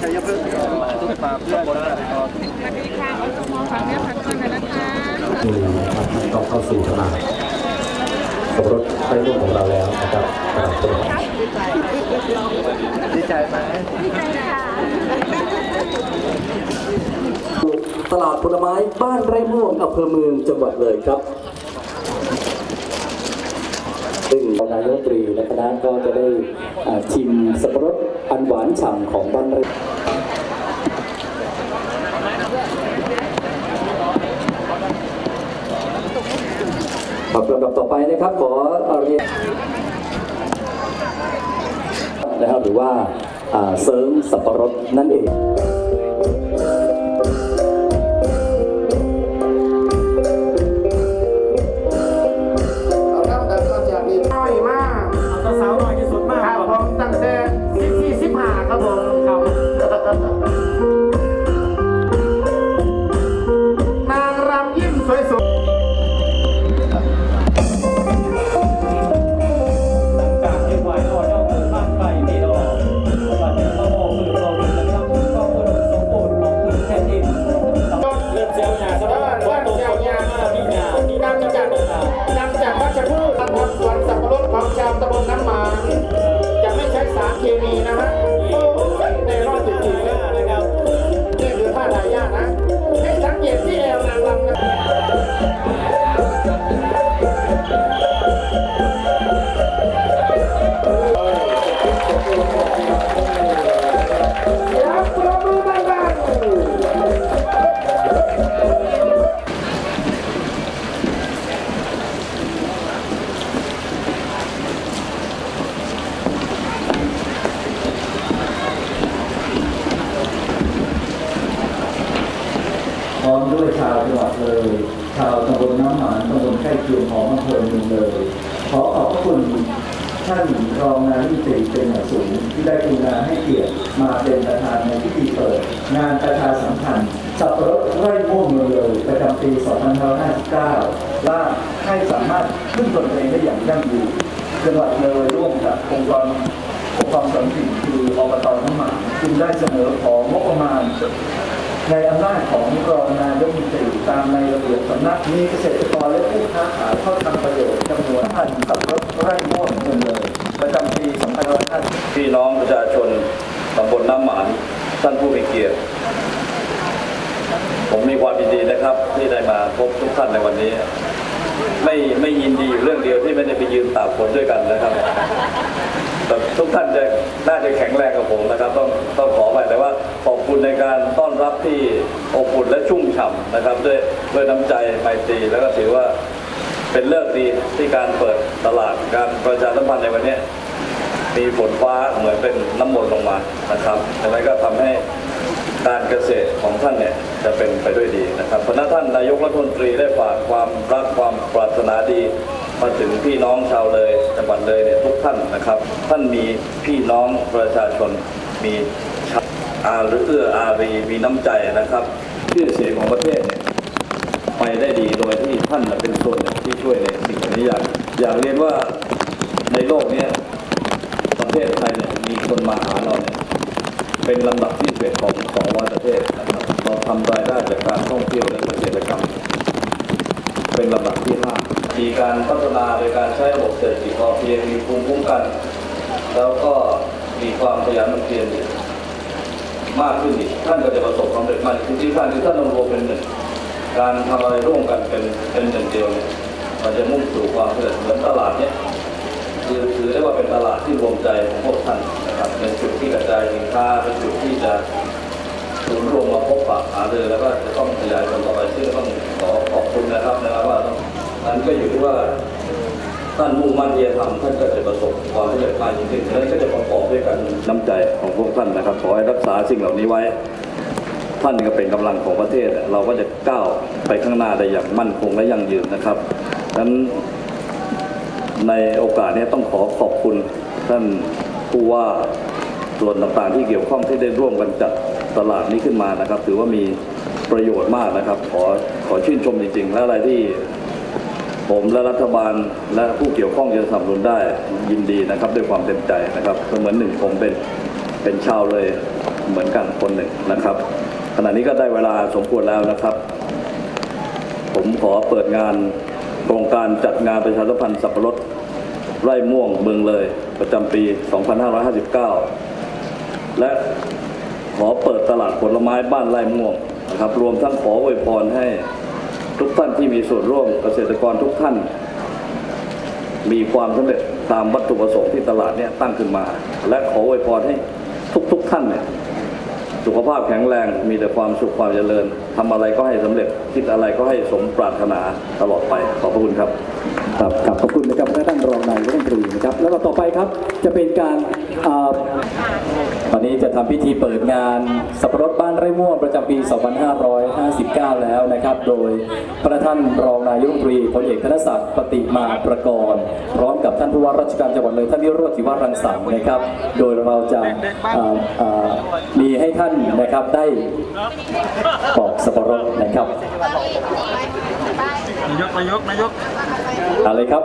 ชัยพฤกษ์มาเพื่อคนละสวัสดีค่ะอสมฝากเนื้อฝากตัวหน่อยนะคะมีนะครับต้องเข้าสู่ตลาดกับรถไฟร่วมของเราแล้วนะครับตลาดตัวดีใจไหมตลาดผลไม้บ้านไร่ม่วงอำเภอเมืองจังหวัดเลยครับ ซึ่งนายกรัฐมนตรีและคณะก็จะได้ชิมสับปะรดอันหวานฉ่ำของบ้านไร่ครับลำดับต่อไปนะครับขอเรียนนะครับหรือว่าเสริมสับปะรดนั่นเอง ด้วยชาวจังหวัดเลยชาวตำบลน้ำหมานตำบลใกล้เคียงของอำเภอเมืองเลย ขอขอบพระคุณท่านรองนายกรีเป็นอย่างสูงที่ได้กรุณาให้เกียรติมาเป็นประธานในพิธีเปิด งานประชาสัมพันธ์สับปะรดไร่ม่วงเมืองเลยประจำปี 2559 ว่าให้สามารถพึ่งตนเองได้อย่างยั่งยืนจังหวัดเลยร่วมกับองค์กรปกครองส่วนถิ่นคืออบตน้ำหมานจึงได้เสนอของงบประมาณ ในอำนาจของรองนายกรัฐมนตรีตามในระเบียบสำนักมีเกษตรกรและผู้ค้าขายเข้าทำประโยชน์จำนวนพันสับปะรถไร่ม่วงเงินเลยประจำปี2550พี่น้องประชาชนตำบลน้ำหมานท่านผู้มีเกียรติผมมีความยินดีนะครับที่ได้มาพบทุกท่านในวันนี้ ไม่ไม่ยินดีอยู่เรื่องเดียวที่ไม่ได้ไปยืนตากฝนด้วยกันนะครับแต่ทุกท่านจะน่าจะแข็งแรงกับผมนะครับ ต้องต้องขอไปแต่ว่าขอบคุณในการต้อนรับที่อบอุ่นและชุ่มฉ่ำนะครับ ด้วยด้วยน้ำใจไมตรีแล้วก็ถือว่าเป็นเลิกดีที่การเปิดตลาดการประชาสัมพันธ์ในวันนี้มีฝนฟ้าเหมือนเป็นน้ำมนต์ลงมานะครับดังนั้นก็ทำให้ การเกษตรของท่านเนี่ยจะเป็นไปด้วยดีนะครับเพราะนั้นท่านนายกรัฐมนตรีได้ฝากความรักความปรารถนาดี มาถึงพี่น้องชาวเลยจังหวัดเลยเนี่ยทุกท่านนะครับ ท่านมีพี่น้องประชาชนมีชาวอาหรือเอื้ออารีมีน้ำใจนะครับชื่อเสียงของประเทศเนี่ยไปได้ดีโดยที่ท่านเป็นส่วนหนึ่งที่ช่วยในสิ่งนี้อย่ากอยากเรียนว่าในโลกเนี้ยประเทศไทยเนี่ยมีคนมาหาเราเนี่ย เป็นลำดับที่เป็นของของร้อยประเทศนะครับเราทำรายได้จากการท่องเที่ยวและเกษตรกรรม เป็นลำดับที่ห้ามีการพัฒนาโดยการใช้ระบบเศรษฐกิจพอเพียงมีภูมิคุ้มกัน แล้วก็มีความขยันหมั่นเพียรมากขึ้นอีกท่านก็จะประสบความสำเร็จมากขึ้นที่ท่านคือท่านต้องรวมเป็นหนึ่งการทำอะไรร่วมกันเป็นเป็นหนึ่งเดียวเนี่ยมันจะมุ่งสู่ความสำเร็จเหมือนตลาดเนี่ย คือถือได้ว่าเป็นตลาดที่รวมใจของพวกท่านนะครับเป็นจุดที่กระจายสินค้าเป็นจุดที่จะศูนย์รวมมาพบปะหารือแล้วก็จะต้องขยายผลต่อไปซึ่งต้องขอขอบคุณนะครับนะครับว่าต้องนั้นก็อยู่ที่ว่าท่านมุ่งมั่นที่จะทำท่านก็จะประสบความสำเร็จมากยิ่งขึ้นนั้นก็จะประกอบด้วยกันน้ำใจของพวกท่านนะครับขอให้รักษาสิ่งเหล่านี้ไว้ ท่านก็เป็นกำลังของประเทศ เราก็จะก้าวไปข้างหน้าได้อย่างมั่นคงและยั่งยืนนะครับดังนั้น ในโอกาสนี้ต้องขอขอบคุณท่านผู้ว่าส่วนต่างๆที่เกี่ยวข้องที่ได้ร่วมกันจัดตลาดนี้ขึ้นมานะครับ ถือว่ามีประโยชน์มากนะครับ ขอขอชื่นชมจริงๆ และอะไรที่ผมและรัฐบาลและผู้เกี่ยวข้องจะสนับสนุนได้ยินดีนะครับ ด้วยความเต็มใจนะครับเหมือนหนึ่งผมเป็นเป็นชาวเลยเหมือนกันคนหนึ่งนะครับ ขณะนี้ก็ได้เวลาสมควรแล้วนะครับ ผมขอเปิดงาน โครงการจัดงานประชาสัมพันธ์สับปะรดไร่ม่วงเมืองเลยประจำปี 2559 และขอเปิดตลาดผลไม้บ้านไร่ม่วงนะครับรวมทั้งขออวยพรให้ทุกท่านที่มีส่วนร่วมเกษตรกรทุกท่าน มีความสำเร็จตามวัตถุประสงค์ที่ตลาดเนี่ยตั้งขึ้นมา และขออวยพรให้ทุกๆท่านเนี่ย สุขภาพแข็งแรงมีแต่ความสุขความเจริญทำอะไรก็ให้สำเร็จคิดอะไรก็ให้สมปรารถนาตลอดไปขอบพระคุณครับครับครับขอบคุณนะครับท่านรองนายกรัฐมนตรีนะครับแล้วก็ต่อไปครับจะเป็นการ วันนี้จะทำพิธีเปิดงานสับปะรดบ้านไร่ม่วงประจำปี 2559 แล้วนะครับ โดยพระท่านรองนายกรัฐมนตรีพลเอกธนศักดิ์ปฏิมาประกรณ์พร้อมกับท่านผู้ว่าราชการจังหวัดเลยท่านวิโรจน์ธิวารังสรรค์นะครับ โดยเราจะอ่าอ่ามีให้ท่านนะครับได้ปอกสับปะรดนะครับนายกนายกนายกอะไรครับ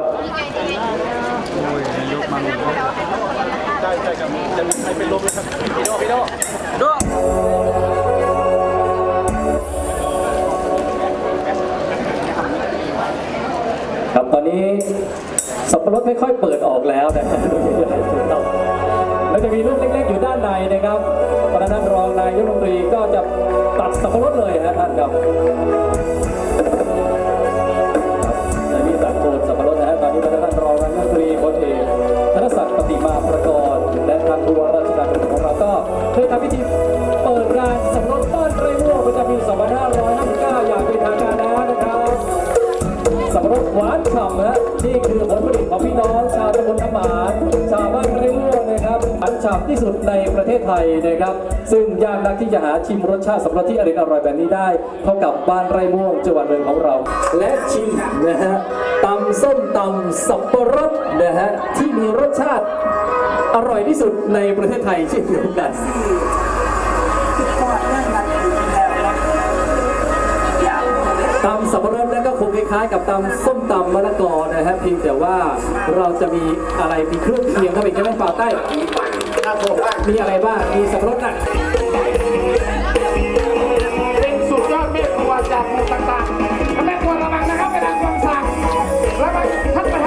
โอ้ยนายกมาลง ได้ใช่ครับจะมีใครเป็นลมเลยครับพี่โดพี่โดโดครับตอนนี้สับปะรดไม่ค่อยเปิดออกแล้วนะครับแล้วจะมีลูกเล็กๆอยู่ด้านในนะครับพระท่านรองนายกรัฐมนตรีก็จะตัดสับปะรดเลยฮะท่านครับ รดหวานฉ่ำนะนี่คือผลผลิตของพี่น้องชาวตำบลน้ำหมานชาวบ้านไร่ม่วงนะครับหวานฉ่ำที่สุดในประเทศไทยนะครับ ซึ่งยากนักที่จะหาชิมรสชาติสับปะรดที่อร่อยอร่อยแบบนี้ได้เท่ากับบ้านไร่ม่วงจังหวัดเลยของเรา และชิมนะฮะตำส้มตำสับปะรดนะฮะที่มีรสชาติอร่อยที่สุดในประเทศไทยเช่นเดียวกัน ล้ายๆ กับตำส้มตำมะละกอนะครับเพียงแต่ว่าเราจะมีอะไรมีเครื่องเคียงเข้าไปใช่ไหมฝ่าใต้มีอะไรบ้างมีสับปะรดน่ะเป็นสุดยอดม่ครัวจากหมู่ต่างๆแม่ครัวระวังนะครับเวลาควงสากแล้วก็ท่านประธาน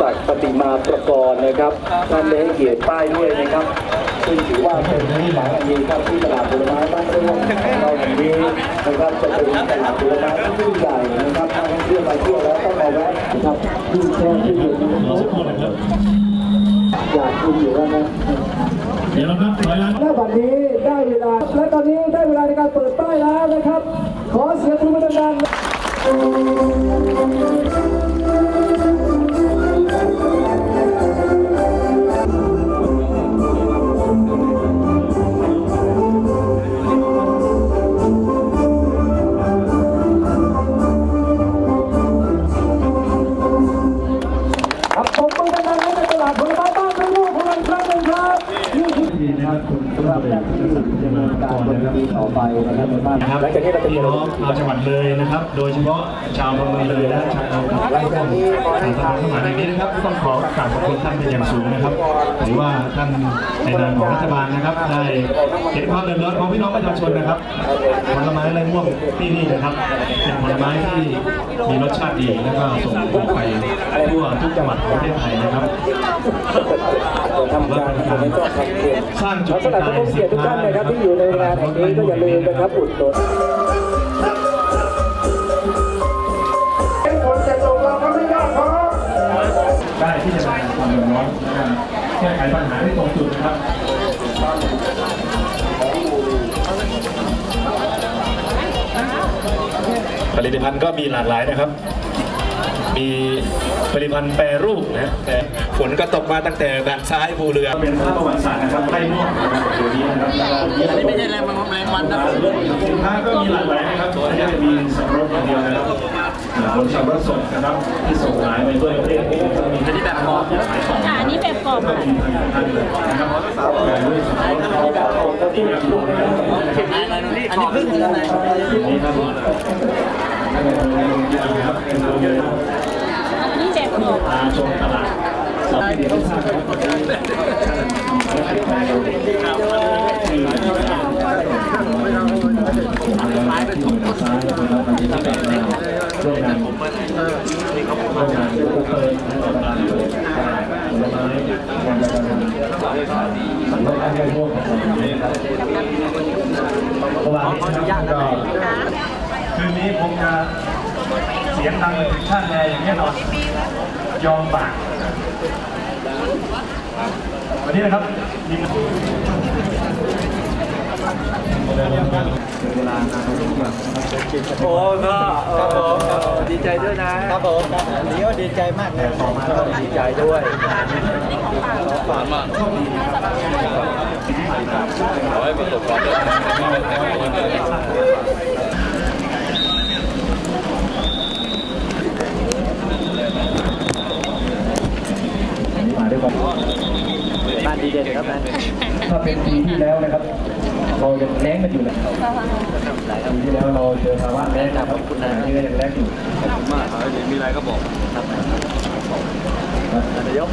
ศักดิ์ปฏิมาประกรณ์นะครับท่านได้ให้เกียรติป้ายด้วยนะครับ ซึ่งถือว่าเป็นที่หมายอันดีครับที่ตลาดผลไม้บ้านไร่ม่วงของเราแห่งนี้นะครับจะเป็นตลาดผลไม้ที่ยิ่งใหญ่นะครับนักท่องเที่ยวมาเที่ยวแล้วต้องมาแวะนะครับที่แช่ที่อยู่ที่นี่อยากกินอยู่แล้วนะเดี๋ยวเรานับถอยหลังและวันนี้ได้เวลา และตอนนี้ได้เวลาในการเปิดป้ายแล้วนะครับ ขอเสียงปรบมือดังๆ นะครับในบ้านนะครับพี่น้องชาวจังหวัดเลยนะครับ โดยเฉพาะชาวอำเภอเลยและชาวตำบลทางเข้ามาในนี้นะครับ ต้องขอกราบขอบคุณท่านเป็นอย่างสูงนะครับหรือว่าท่านในนามของรัฐบาลนะครับ ได้เห็นความเดือดร้อนของพี่น้องประชาชนนะครับผลไม้ไรม่วงที่นี่นะครับเป็นผลไม้ที่มีรสชาติดีแล้วก็ส่งออกไปทั่วทุกจังหวัดของประเทศไทยนะครับ ทำการขายก็ทำเองสร้างจุดสำหรับทุกเกียรติทุกท่านนะครับที่อยู่ในงานแห่งนี้ก็อย่าลืมนะครับอุดหนุนเป็นคนจะตกเราก็ไม่ยอดท้อได้ที่จะมาความเดือดร้อนและการแก้ไขปัญหาที่ตรงจุดนะครับผลิตภัณฑ์ก็มีหลากหลายนะครับ มีผลิตภัณฑ์แปรรูปนะแต่ฝนก็ตกมาตั้งแต่ด้านซ้ายภูเรือ เป็นภาพประวัติศาสตร์นะครับไล่ม่วงนะครับเดี๋ยวนี้นะครับอันนี้ไม่ใช่แรงมันแรงวันนะสินค้าก็มีหลากหลายนะครับไม่ใช่มีสับปะรดอย่างเดียวนะครับอ่าผลสับปะรดสดนะครับที่ส่งขายไปด้วยประเทศก็มีอันนี้แบบกรอบขายของค่ะอันนี้แบบกรอบก็มีผลิตภัณฑ์นะครับขายด้วยสับปะรดอันนี้แบบกรอบก็ที่แบบลูกนะครับอันนี้พึ่งอะไรนี่ครับอันนี้ครับเป็น โรงเรียนนี่แบบกรอบตาชมตลาดสอบที่ทราบครับซ้ายนะครับวันนี้ก็เป็นร่วมงานร่วมงานผู้เปิดและตลาดผลไม้วันละกันสันติภาพไม่ร่วมของเรานะครับเมื่อวานนี้ก็ คืนนี้ผมจะเสียงดังเลยถึงท่านแอร์อย่างแน่นอนยอมบากวันนี้นะครับมีเวลาโอ้ก็ครับผมดีใจด้วยนะครับผมนี่ก็ดีใจมากเลยต่อมาก็ดีใจด้วยฝากมาขอให้ประสบความสำเร็จ กันบ้านดีเด่นครับถ้าเป็นปีที่แล้วนะครับ เราจะงแรงกันอยู่นะหลายปีที่แล้วเราเจอภาวะแรงนะครับคุณนะที่ยังแรงอยู่ขอบคุณมากครับมีอะไรก็บอกครับนายก